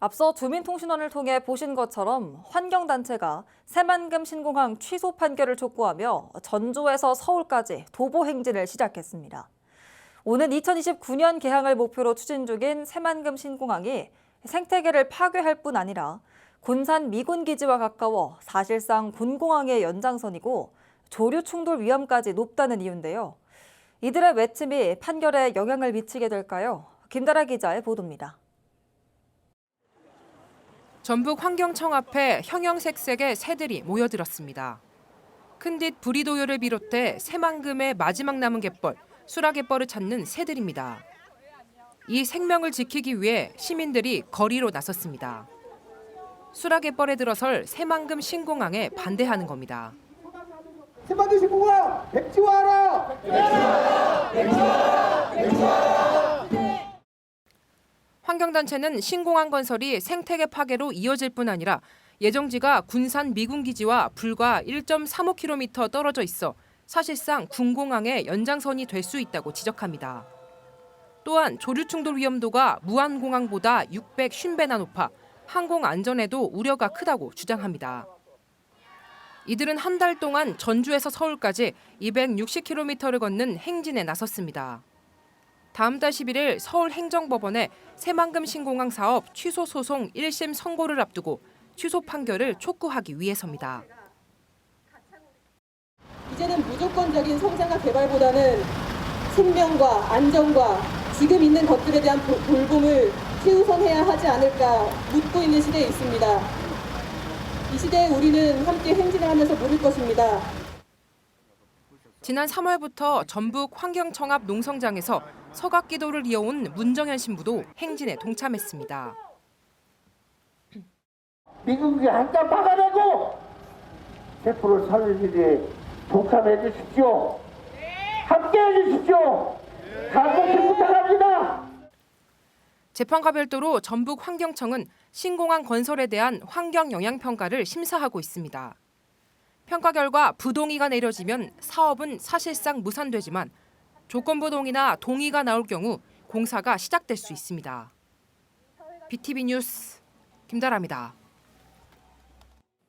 앞서 주민통신원을 통해 보신 것처럼 환경단체가 새만금 신공항 취소 판결을 촉구하며 전주에서 서울까지 도보 행진을 시작했습니다. 오는 2029년 개항을 목표로 추진 중인 새만금 신공항이 생태계를 파괴할 뿐 아니라 군산 미군 기지와 가까워 사실상 군공항의 연장선이고 조류 충돌 위험까지 높다는 이유인데요. 이들의 외침이 판결에 영향을 미치게 될까요? 김다라 기자의 보도입니다. 전북 환경청 앞에 형형색색의 새들이 모여들었습니다. 큰빛 부리도요를 비롯해 새만금의 마지막 남은 갯벌, 수라갯벌을 찾는 새들입니다. 이 생명을 지키기 위해 시민들이 거리로 나섰습니다. 수라갯벌에 들어설 새만금 신공항에 반대하는 겁니다. 세만드 신공항화하라! 환경단체는 신공항 건설이 생태계 파괴로 이어질 뿐 아니라 예정지가 군산 미군기지와 불과 1.35km 떨어져 있어 사실상 군공항의 연장선이 될 수 있다고 지적합니다. 또한 조류 충돌 위험도가 무안공항보다 650배나 높아 항공 안전에도 우려가 크다고 주장합니다. 이들은 한 달 동안 전주에서 서울까지 260km를 걷는 행진에 나섰습니다. 다음 달 11일 서울행정법원에 새만금 신공항 사업 취소 소송 1심 선고를 앞두고 취소 판결을 촉구하기 위해서입니다. 이제는 무조건적인 성장과 개발보다는 생명과 안전과 지금 있는 것들에 대한 도- 돌봄을 최우선해야 하지 않을까 묻고 있는 시대에 있습니다. 이 시대에 우리는 함께 행진을 하면서 물을 것입니다. 지난 3월부터 전북 환경청 앞 농성장에서 서각기도를 이어온 문정현 신부도 행진에 동참했습니다. 미국이 한땀 박아내고 살리는 일에 동참해 주십시오. 함께 해 주십시오. 간곡히 부탁합니다. 재판과 별도로 전북 환경청은 신공항 건설에 대한 환경 영향 평가를 심사하고 있습니다. 평가 결과 부동의가 내려지면 사업은 사실상 무산되지만 조건부 동의나 동의가 나올 경우 공사가 시작될 수 있습니다. BTV 뉴스 김다라입니다.